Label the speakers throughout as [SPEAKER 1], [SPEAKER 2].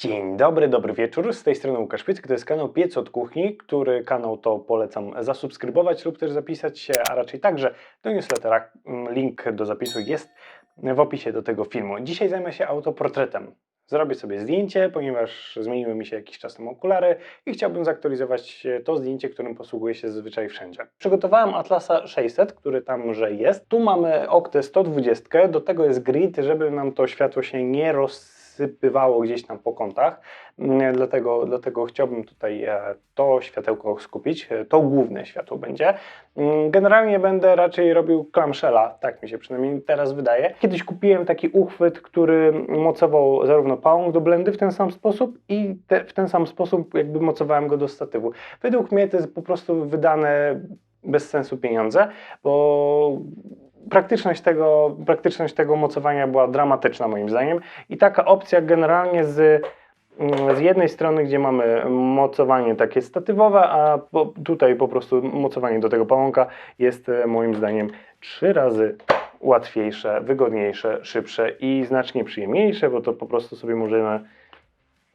[SPEAKER 1] Dzień dobry, dobry wieczór. Z tej strony Łukasz Piecyk, to jest kanał Piec od Kuchni, który kanał to polecam zasubskrybować lub też zapisać się, a raczej także do newslettera. Mm, Link do zapisu jest w opisie do tego filmu. Dzisiaj zajmę się autoportretem. Zrobię sobie zdjęcie, ponieważ zmieniły mi się jakiś czas temu okulary i chciałbym zaktualizować to zdjęcie, którym posługuję się zazwyczaj wszędzie. Przygotowałem Atlasa 600, który tamże jest. Tu mamy Octę 120, do tego jest grid, żeby nam to światło się nie roz rozsypywało gdzieś tam po kątach, Mm, dlatego, dlatego chciałbym tutaj e, to światełko skupić, e, to główne światło będzie. Mm, Generalnie będę raczej robił clamshella, tak mi się przynajmniej teraz wydaje. Kiedyś kupiłem taki uchwyt, który mocował zarówno pałąk do blendy w ten sam sposób i te, w ten sam sposób jakby mocowałem go do statywu. Według mnie to jest po prostu wydane bez sensu pieniądze, bo praktyczność tego, praktyczność tego mocowania była dramatyczna moim zdaniem. I taka opcja generalnie z, mm, z jednej strony, gdzie mamy mocowanie takie statywowe, a po, tutaj po prostu mocowanie do tego pałąka jest e, moim zdaniem trzy razy łatwiejsze, wygodniejsze, szybsze i znacznie przyjemniejsze, bo to po prostu sobie możemy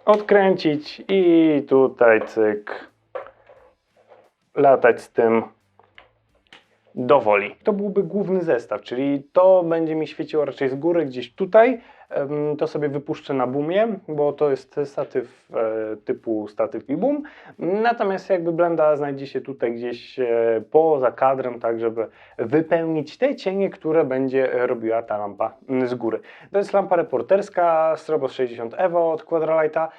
[SPEAKER 1] odkręcić i tutaj cyk latać z tym dowoli. To byłby główny zestaw, czyli to będzie mi świeciło raczej z góry gdzieś tutaj. To sobie wypuszczę na boomie, bo to jest statyw e, typu statyw i boom. Natomiast jakby blenda znajdzie się tutaj gdzieś e, poza kadrem, tak żeby wypełnić te cienie, które będzie robiła ta lampa z góry. To jest lampa reporterska Strobos 60 Evo od Quadralighta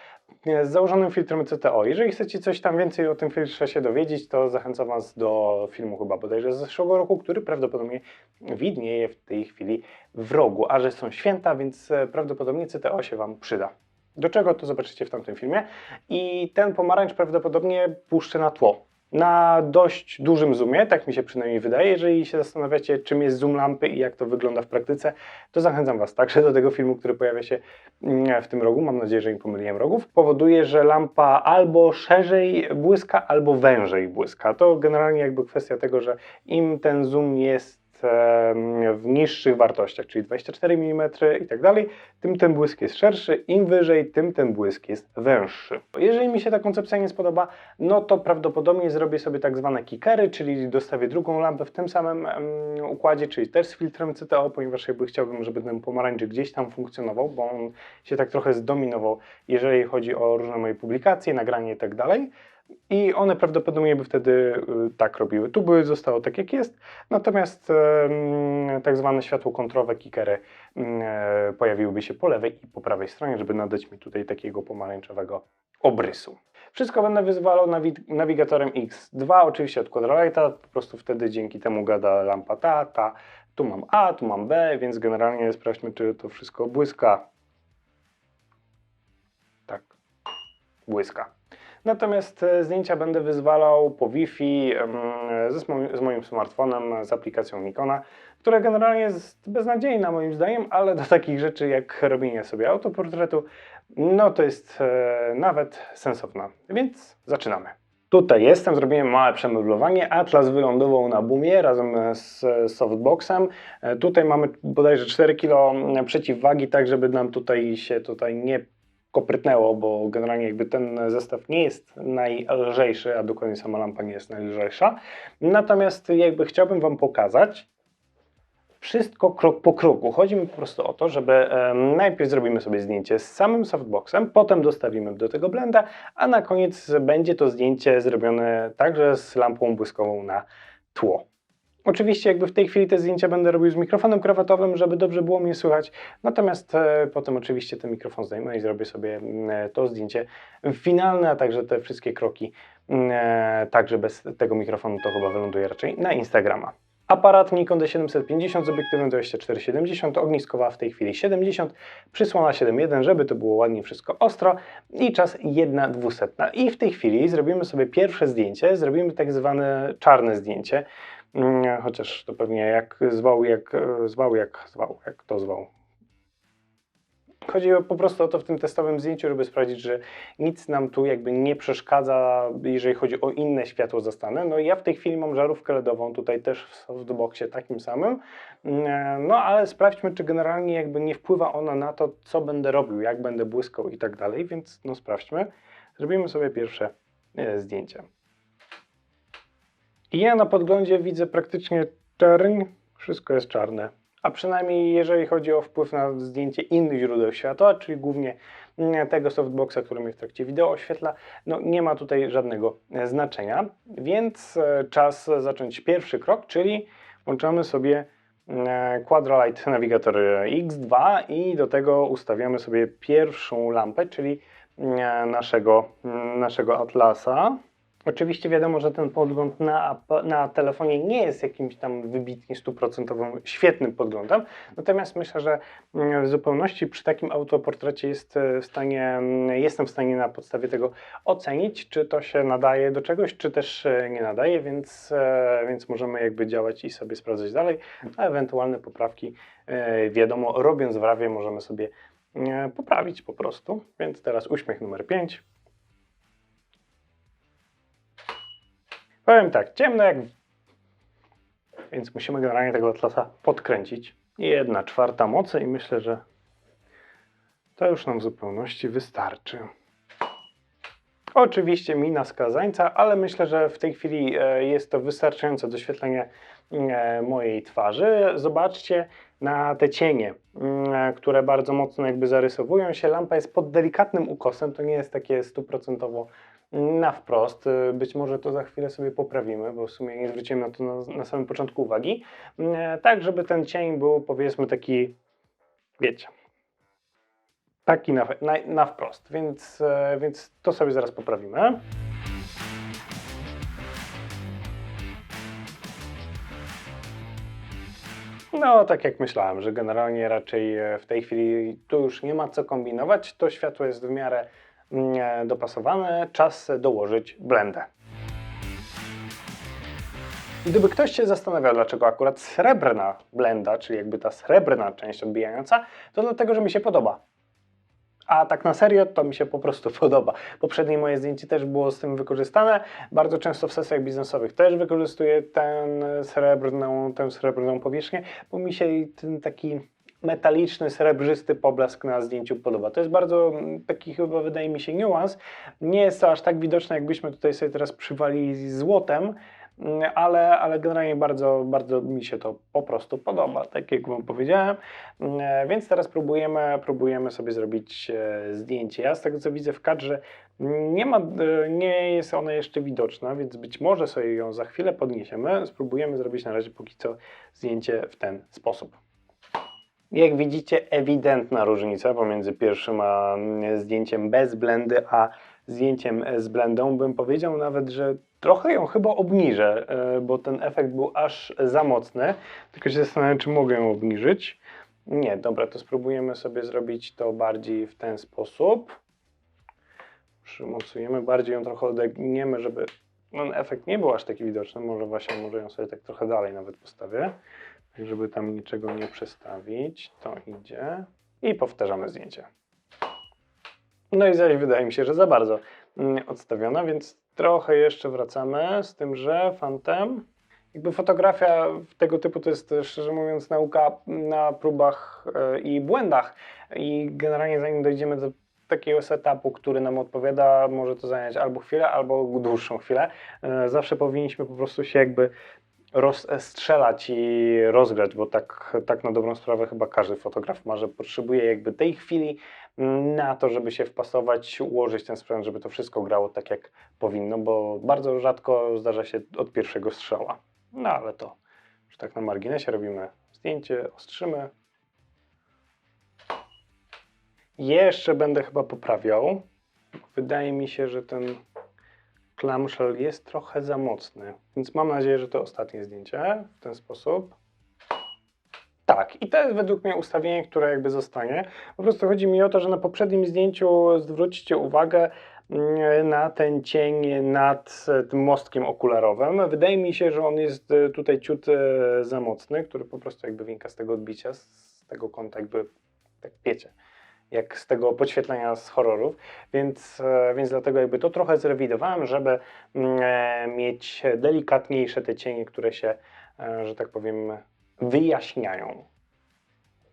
[SPEAKER 1] z założonym filtrem CTO. Jeżeli chcecie coś tam więcej o tym filtrze się dowiedzieć, to zachęcam Was do filmu chyba bodajże z zeszłego roku, który prawdopodobnie widnieje w tej chwili w rogu. A że są święta, więc e, prawdopodobnie CTO się Wam przyda. Do czego to zobaczycie w tamtym filmie. I ten pomarańcz prawdopodobnie puszczę na tło. Na dość dużym zoomie, tak mi się przynajmniej wydaje. Jeżeli się zastanawiacie, czym jest zoom lampy i jak to wygląda w praktyce, to zachęcam Was także do tego filmu, który pojawia się mm, w tym rogu. Mam nadzieję, że nie pomyliłem rogów. Powoduje, że lampa albo szerzej błyska, albo wężej błyska. To generalnie jakby kwestia tego, że im ten zoom jest em, w niższych wartościach, czyli 24 mm i tak dalej, tym ten błysk jest szerszy, im wyżej, tym ten błysk jest węższy. Jeżeli mi się ta koncepcja nie spodoba, no to prawdopodobnie zrobię sobie tak zwane kickery, czyli dostawię drugą lampę w tym samym układzie, czyli też z filtrem CTO, ponieważ jakby chciałbym, żeby ten pomarańczy gdzieś tam funkcjonował, bo on się tak trochę zdominował, jeżeli chodzi o różne moje publikacje, nagranie i tak dalej. I one prawdopodobnie by wtedy y, tak robiły. Tu by zostało tak jak jest, natomiast tak zwane światło kontrowe, kickery mm, e, pojawiłyby się po lewej i po prawej stronie, żeby nadać mi tutaj takiego pomarańczowego obrysu. Wszystko będę wyzwalał nawi- nawigatorem X2, oczywiście od Quadralighta, po prostu wtedy dzięki temu gada lampa ta, ta. Tu mam A, tu mam B, więc generalnie sprawdźmy, czy to wszystko błyska. Tak, błyska. Natomiast e, zdjęcia będę wyzwalał po Wi-Fi z moim smartfonem, z aplikacją Nikona, która generalnie jest beznadziejna moim zdaniem, ale do takich rzeczy jak robienie sobie autoportretu, no to jest e, nawet sensowna. Więc zaczynamy. Tutaj jestem, zrobiłem małe przemeblowanie. Atlas wylądował na boomie razem z softboxem. E, Tutaj mamy bodajże 4 kg przeciwwagi, tak żeby nam tutaj się tutaj nie koprytnęło, bo generalnie jakby ten zestaw nie jest najlżejszy, a dokładnie sama lampa nie jest najlżejsza. Natomiast jakby chciałbym Wam pokazać wszystko krok po kroku. Chodzi mi po prostu o to, żeby em, najpierw zrobimy sobie zdjęcie z samym softboxem, potem dostawimy do tego blenda, a na koniec będzie to zdjęcie zrobione także z lampą błyskową na tło. Oczywiście jakby w tej chwili te zdjęcia będę robił z mikrofonem krawatowym, żeby dobrze było mnie słychać, natomiast e, potem oczywiście ten mikrofon zdejmę i zrobię sobie mm, to zdjęcie finalne, a także te wszystkie kroki, mm, e, także bez tego mikrofonu to chyba wyląduje raczej na Instagrama. Aparat Nikon D750 z obiektywem 24-70, ogniskowa w tej chwili 70, przysłona 7.1, żeby to było ładnie wszystko ostro i czas 1,200. I w tej chwili zrobimy sobie pierwsze zdjęcie, zrobimy tak zwane czarne zdjęcie, chociaż to pewnie jak zwał, jak e, zwał, jak zwał, jak to zwał. Chodzi po prostu o to w tym testowym zdjęciu, żeby sprawdzić, że nic nam tu jakby nie przeszkadza, jeżeli chodzi o inne światło zastane. No ja w tej chwili mam żarówkę LEDową, tutaj też w softboxie takim samym. Mm, No ale sprawdźmy, czy generalnie jakby nie wpływa ona na to, co będę robił, jak będę błyskał i tak dalej, więc no sprawdźmy. Zrobimy sobie pierwsze e, zdjęcie. I ja na podglądzie widzę praktycznie czerń, wszystko jest czarne. A przynajmniej jeżeli chodzi o wpływ na zdjęcie innych źródeł światła, czyli głównie mm, tego softboxa, który mnie w trakcie wideo oświetla, no nie ma tutaj żadnego e, znaczenia. Więc e, czas zacząć pierwszy krok, czyli włączamy sobie e, Quadralight Navigator X2 i do tego ustawiamy sobie pierwszą lampę, czyli e, naszego, mm, naszego Atlasa. Oczywiście wiadomo, że ten podgląd na, na telefonie nie jest jakimś tam wybitnie stuprocentowym, świetnym podglądem, natomiast myślę, że mm, w zupełności przy takim autoportrecie jest e, w stanie, mm, jestem w stanie na podstawie tego ocenić, czy to się nadaje do czegoś, czy też e, nie nadaje, więc, e, więc możemy jakby działać i sobie sprawdzać dalej, a ewentualne poprawki, wiadomo, robiąc w rawie możemy sobie poprawić po prostu. Więc teraz uśmiech numer 5. Powiem tak, ciemno jak. Więc musimy generalnie tego atlasa podkręcić. Jedna czwarta mocy i myślę, że to już nam w zupełności wystarczy. Oczywiście mina skazańca, ale myślę, że w tej chwili e, jest to wystarczające doświetlenie e, mojej twarzy. Zobaczcie na te cienie, mm, które bardzo mocno jakby zarysowują się. Lampa jest pod delikatnym ukosem, to nie jest takie stuprocentowo na wprost. Y, Być może to za chwilę sobie poprawimy, bo w sumie nie zwróciłem na to na, na samym początku uwagi. Mm, Tak, żeby ten cień był powiedzmy taki, wiecie, taki na, na, na wprost, więc, e, więc to sobie zaraz poprawimy. No, tak jak myślałem, że generalnie raczej w tej chwili tu już nie ma co kombinować. To światło jest w miarę dopasowane. Czas dołożyć blendę. Gdyby ktoś się zastanawiał, dlaczego akurat srebrna blenda, czyli jakby ta srebrna część odbijająca, to dlatego, że mi się podoba. A tak na serio, to mi się po prostu podoba. Poprzednie moje zdjęcie też było z tym wykorzystane. Bardzo często w sesjach biznesowych też wykorzystuję ten srebrną, tę srebrną powierzchnię, bo mi się ten taki metaliczny, srebrzysty poblask na zdjęciu podoba. To jest bardzo mm, taki chyba wydaje mi się niuans. Nie jest to aż tak widoczne, jakbyśmy tutaj sobie teraz przywalili złotem, Mm, ale, ale generalnie bardzo, bardzo mi się to po prostu podoba, tak jak Wam powiedziałem. Mm, Więc teraz próbujemy, próbujemy sobie zrobić e, zdjęcie. Ja z tego co widzę w kadrze nie, ma, e, nie jest ona jeszcze widoczna, więc być może sobie ją za chwilę podniesiemy. Spróbujemy zrobić na razie póki co zdjęcie w ten sposób. Jak widzicie, ewidentna różnica pomiędzy pierwszym a mm, zdjęciem bez blendy, a zdjęciem e, z blendą. Bym powiedział nawet, że trochę ją chyba obniżę, e, bo ten efekt był aż za mocny. Tylko się zastanawiam, czy mogę ją obniżyć. Nie, dobra, to spróbujemy sobie zrobić to bardziej w ten sposób. Przymocujemy, bardziej ją trochę odegniemy, żeby ten efekt nie był aż taki widoczny. Może właśnie, może ją sobie tak trochę dalej nawet postawię, żeby tam niczego nie przestawić. To idzie i powtarzamy zdjęcie. No i zaś wydaje mi się, że za bardzo mm, odstawiona, więc trochę jeszcze wracamy z tym, że fantem. Jakby fotografia tego typu to jest szczerze mówiąc nauka na próbach e, i błędach i generalnie zanim dojdziemy do takiego setupu, który nam odpowiada, może to zająć albo chwilę, albo dłuższą chwilę. E, Zawsze powinniśmy po prostu się jakby rozstrzelać i rozgrać, bo tak, tak na dobrą sprawę chyba każdy fotograf ma, że potrzebuje jakby tej chwili na to, żeby się wpasować, ułożyć ten sprzęt, żeby to wszystko grało tak jak powinno, bo bardzo rzadko zdarza się od pierwszego strzała. No ale to, że tak na marginesie robimy zdjęcie, ostrzymy. Jeszcze będę chyba poprawiał. Wydaje mi się, że ten clamshell jest trochę za mocny, więc mam nadzieję, że to ostatnie zdjęcie w ten sposób. Tak, i to jest według mnie ustawienie, które jakby zostanie. Po prostu chodzi mi o to, że na poprzednim zdjęciu zwróćcie uwagę mm, na ten cień nad e, tym mostkiem okularowym. Wydaje mi się, że on jest e, tutaj ciut e, za mocny, który po prostu jakby wynika z tego odbicia, z tego kąta jakby, tak wiecie, jak z tego podświetlenia z horrorów, więc, e, więc dlatego jakby to trochę zrewidowałem, żeby mm, e, mieć delikatniejsze te cienie, które się, e, że tak powiem, wyjaśniają.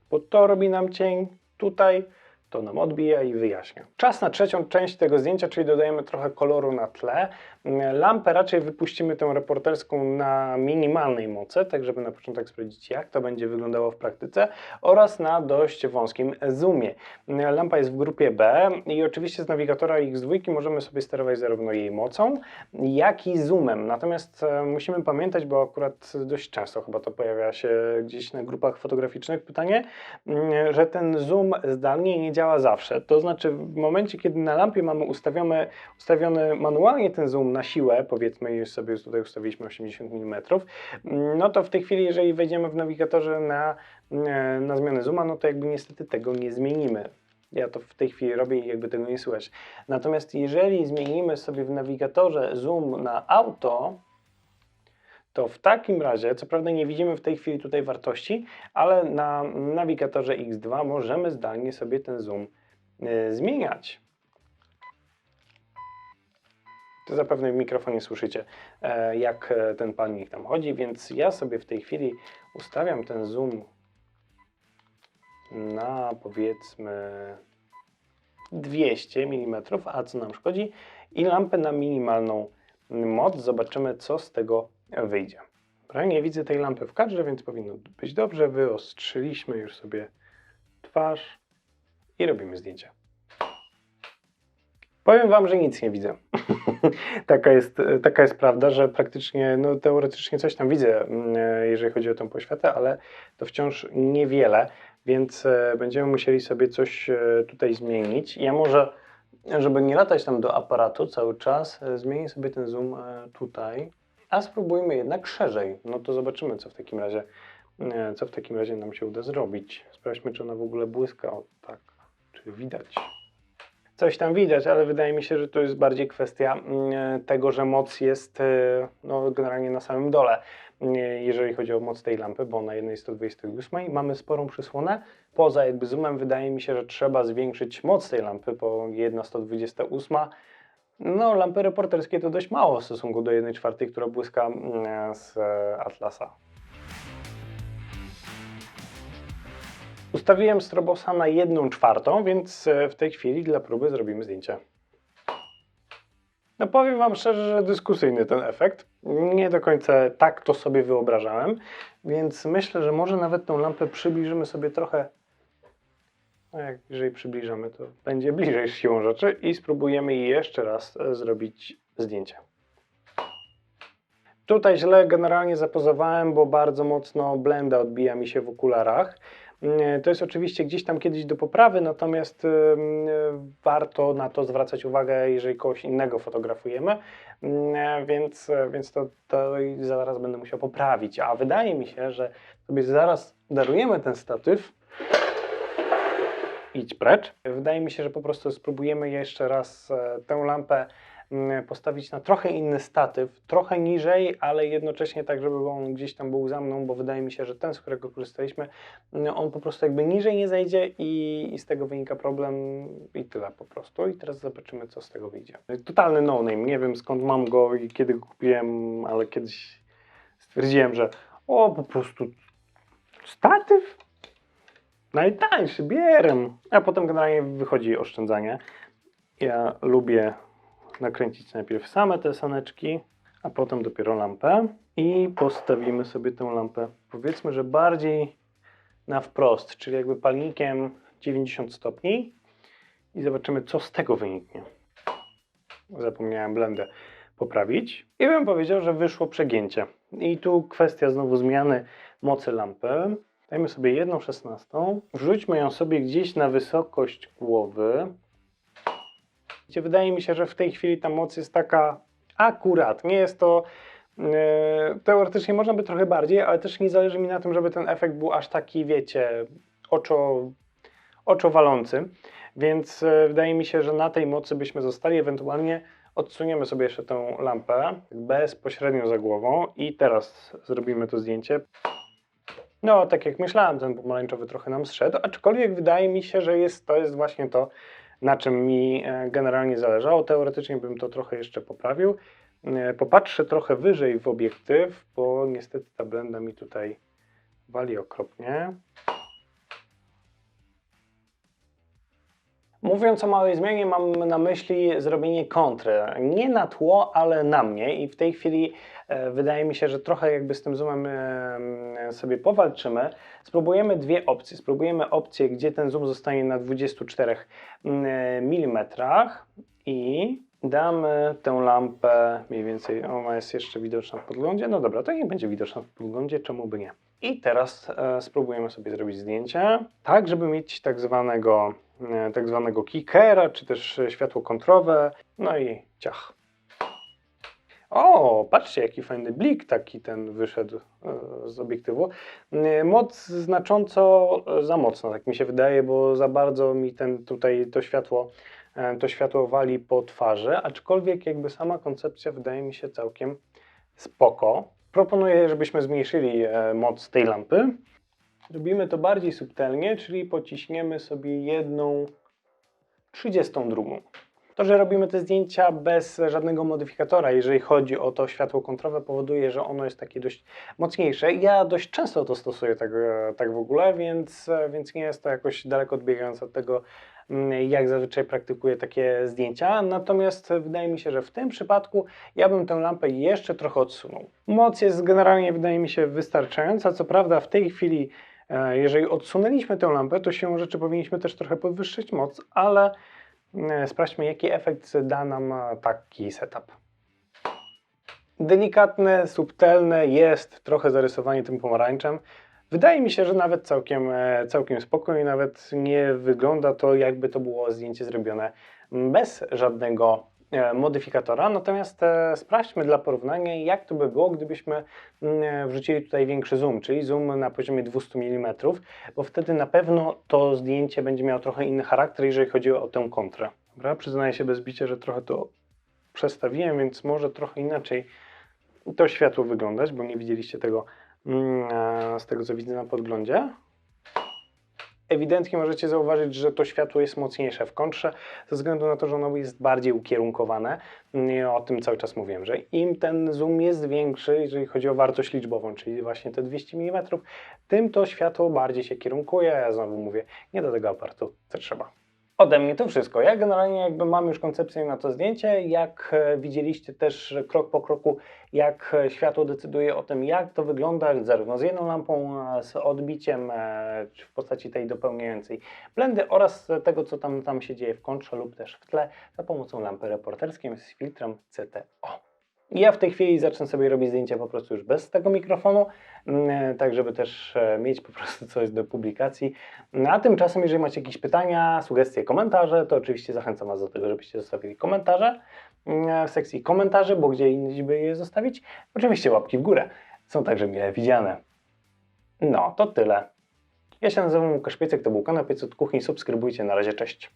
[SPEAKER 1] Bo to robi nam cień tutaj, to nam odbija i wyjaśnia. Czas na trzecią część tego zdjęcia, czyli dodajemy trochę koloru na tle. Mm, Lampę raczej wypuścimy tą reporterską na minimalnej mocy, tak żeby na początek sprawdzić jak to będzie wyglądało w praktyce oraz na dość wąskim zoomie. Mm, Lampa jest w grupie B i oczywiście z nawigatora X2 możemy sobie sterować zarówno jej mocą, jak i zoomem. Natomiast e, musimy pamiętać, bo akurat dość często chyba to pojawia się gdzieś na grupach fotograficznych pytanie, mm, że ten zoom zdalnie nie działa zawsze. To znaczy w momencie, kiedy na lampie mamy ustawiony, ustawiony manualnie ten zoom na siłę, powiedzmy już sobie tutaj ustawiliśmy 80 mm, no to w tej chwili, jeżeli wejdziemy w nawigatorze na, e, na zmianę zooma, no to jakby niestety tego nie zmienimy. Ja to w tej chwili robię i jakby tego nie słychać. Natomiast jeżeli zmienimy sobie w nawigatorze zoom na auto, to w takim razie, co prawda nie widzimy w tej chwili tutaj wartości, ale na nawigatorze X2 możemy zdalnie sobie ten zoom y, zmieniać. To zapewne w mikrofonie słyszycie, e, jak e, ten palnik tam chodzi, więc ja sobie w tej chwili ustawiam ten zoom na powiedzmy 200 mm, a co nam szkodzi, i lampę na minimalną moc. Zobaczymy, co z tego wyjdzie. Dobra, nie widzę tej lampy w kadrze, więc powinno być dobrze. Wyostrzyliśmy już sobie twarz i robimy zdjęcie. Powiem Wam, że nic nie widzę. taka, jest, taka jest prawda, że praktycznie, no teoretycznie coś tam widzę, mm, jeżeli chodzi o tę poświatę, ale to wciąż niewiele, więc e, będziemy musieli sobie coś e, tutaj zmienić. Ja może, żeby nie latać tam do aparatu cały czas, e, zmienię sobie ten zoom tutaj, a spróbujmy jednak szerzej. No to zobaczymy, co w takim razie, co w takim razie nam się uda zrobić. Sprawdźmy, czy ona w ogóle błyska. O tak, czy widać coś tam widać, ale wydaje mi się, że to jest bardziej kwestia mm, tego, że moc jest e, no, generalnie na samym dole, jeżeli chodzi o moc tej lampy, bo na jednej 128 mamy sporą przysłonę. Poza jakby zoomem wydaje mi się, że trzeba zwiększyć moc tej lampy, bo jedna 128 no, lampy reporterskie to dość mało w stosunku do 1.4, która błyska mm, z e, Atlasa. Ustawiłem strobosa na 1 czwartą, więc e, w tej chwili dla próby zrobimy zdjęcie. No powiem Wam szczerze, że dyskusyjny ten efekt. Nie do końca tak to sobie wyobrażałem, więc myślę, że może nawet tą lampę przybliżymy sobie trochę. No jak jeżeli przybliżamy, to będzie bliżej siłą rzeczy i spróbujemy jeszcze raz e, zrobić zdjęcie. Tutaj źle generalnie zapozowałem, bo bardzo mocno blenda odbija mi się w okularach. To jest oczywiście gdzieś tam kiedyś do poprawy, natomiast warto na to zwracać uwagę, jeżeli kogoś innego fotografujemy, więc, więc to, to zaraz będę musiał poprawić. A wydaje mi się, że sobie zaraz darujemy ten statyw. Idź precz. Wydaje mi się, że po prostu spróbujemy jeszcze raz e, tę lampę Mm, postawić na trochę inny statyw, trochę niżej, ale jednocześnie tak, żeby on gdzieś tam był za mną, bo wydaje mi się, że ten, z którego korzystaliśmy, mm, on po prostu jakby niżej nie zejdzie i, i z tego wynika problem i tyle po prostu. I teraz zobaczymy, co z tego wyjdzie. Totalny no-name, nie wiem skąd mam go i kiedy go kupiłem, ale kiedyś stwierdziłem, że o, po prostu statyw? Najtańszy, bierem. A potem generalnie wychodzi oszczędzanie. Ja lubię nakręcić najpierw same te saneczki, a potem dopiero lampę. I postawimy sobie tę lampę, powiedzmy, że bardziej na wprost, czyli jakby palnikiem 90 stopni i zobaczymy, co z tego wyniknie. Zapomniałem blendę poprawić. I bym powiedział, że wyszło przegięcie. I tu kwestia znowu zmiany mocy lampy. Dajmy sobie jedną szesnastą. Wrzućmy ją sobie gdzieś na wysokość głowy gdzie wydaje mi się, że w tej chwili ta moc jest taka akurat. Nie jest to e, teoretycznie można by trochę bardziej, ale też nie zależy mi na tym, żeby ten efekt był aż taki, wiecie, oczo, oczowalący. Więc e, wydaje mi się, że na tej mocy byśmy zostali. Ewentualnie odsuniemy sobie jeszcze tę lampę bezpośrednio za głową i teraz zrobimy to zdjęcie. No, tak jak myślałem, ten pomarańczowy trochę nam zszedł, aczkolwiek wydaje mi się, że jest, to jest właśnie to, na czym mi e, generalnie zależało. Teoretycznie bym to trochę jeszcze poprawił. E, Popatrzę trochę wyżej w obiektyw, bo niestety ta blenda mi tutaj wali okropnie. Mówiąc o małej zmianie, mam na myśli zrobienie kontry. Nie na tło, ale na mnie. I w tej chwili e, wydaje mi się, że trochę jakby z tym zoomem e, sobie powalczymy. Spróbujemy dwie opcje. Spróbujemy opcję, gdzie ten zoom zostanie na 24 mm i damy tę lampę mniej więcej, ona jest jeszcze widoczna w podglądzie. No dobra, to niech będzie widoczna w podglądzie, czemu by nie. I teraz e, spróbujemy sobie zrobić zdjęcie, tak żeby mieć tak zwanego, e, tak zwanego kickera, czy też światło kontrowe, no i ciach. O, patrzcie jaki fajny blik taki ten wyszedł e, z obiektywu. Moc znacząco za mocno, tak mi się wydaje, bo za bardzo mi ten tutaj to światło, to światło wali po twarzy, aczkolwiek jakby sama koncepcja wydaje mi się całkiem spoko. Proponuję, żebyśmy zmniejszyli e, moc tej lampy. Robimy to bardziej subtelnie, czyli pociśniemy sobie jedną 32. To, że robimy te zdjęcia bez żadnego modyfikatora, jeżeli chodzi o to światło kontrowe, powoduje, że ono jest takie dość mocniejsze. Ja dość często to stosuję tak, e, tak w ogóle, więc, e, więc nie jest to jakoś daleko odbiegające od tego, mm, jak zazwyczaj praktykuję takie zdjęcia. Natomiast wydaje mi się, że w tym przypadku ja bym tę lampę jeszcze trochę odsunął. Moc jest generalnie, wydaje mi się, wystarczająca. Co prawda, w tej chwili, e, jeżeli odsunęliśmy tę lampę, to siłą rzeczy powinniśmy też trochę podwyższyć moc, ale sprawdźmy, jaki efekt da nam e, taki setup. Delikatne, subtelne jest trochę zarysowanie tym pomarańczem. Wydaje mi się, że nawet całkiem, e, całkiem spokojnie, nawet nie wygląda to, jakby to było zdjęcie zrobione bez żadnego e, modyfikatora. Natomiast e, sprawdźmy dla porównania, jak to by było, gdybyśmy mm, wrzucili tutaj większy zoom, czyli zoom na poziomie 200 mm, bo wtedy na pewno to zdjęcie będzie miało trochę inny charakter, jeżeli chodzi o tę kontrę. Dobra, przyznaję się bez bicia, że trochę to przestawiłem, więc może trochę inaczej to światło wyglądać, bo nie widzieliście tego mm, e, z tego, co widzę na podglądzie. Ewidentnie możecie zauważyć, że to światło jest mocniejsze w kontrze, ze względu na to, że ono jest bardziej ukierunkowane. O tym cały czas mówiłem, że im ten zoom jest większy, jeżeli chodzi o wartość liczbową, czyli właśnie te 200 mm, tym to światło bardziej się kierunkuje. Ja znowu mówię, nie do tego aparatu, co trzeba. Ode mnie to wszystko. Ja generalnie jakby mam już koncepcję na to zdjęcie. Jak e, widzieliście też krok po kroku, jak e, światło decyduje o tym, jak to wygląda, zarówno z jedną lampą, e, z odbiciem, e, w postaci tej dopełniającej blendy oraz tego, co tam, tam się dzieje w kontrze lub też w tle za pomocą lampy reporterskiej z filtrem CTO. Ja w tej chwili zacznę sobie robić zdjęcia po prostu już bez tego mikrofonu, mm, tak żeby też e, mieć po prostu coś do publikacji. No, A tymczasem, jeżeli macie jakieś pytania, sugestie, komentarze, to oczywiście zachęcam Was do tego, żebyście zostawili komentarze mm, w sekcji komentarzy, bo gdzie indziej by je zostawić. Oczywiście łapki w górę, są także mile widziane. No, to tyle. Ja się nazywam Łukasz Piecek, to był kanał Piec od Kuchni, subskrybujcie, na razie, cześć.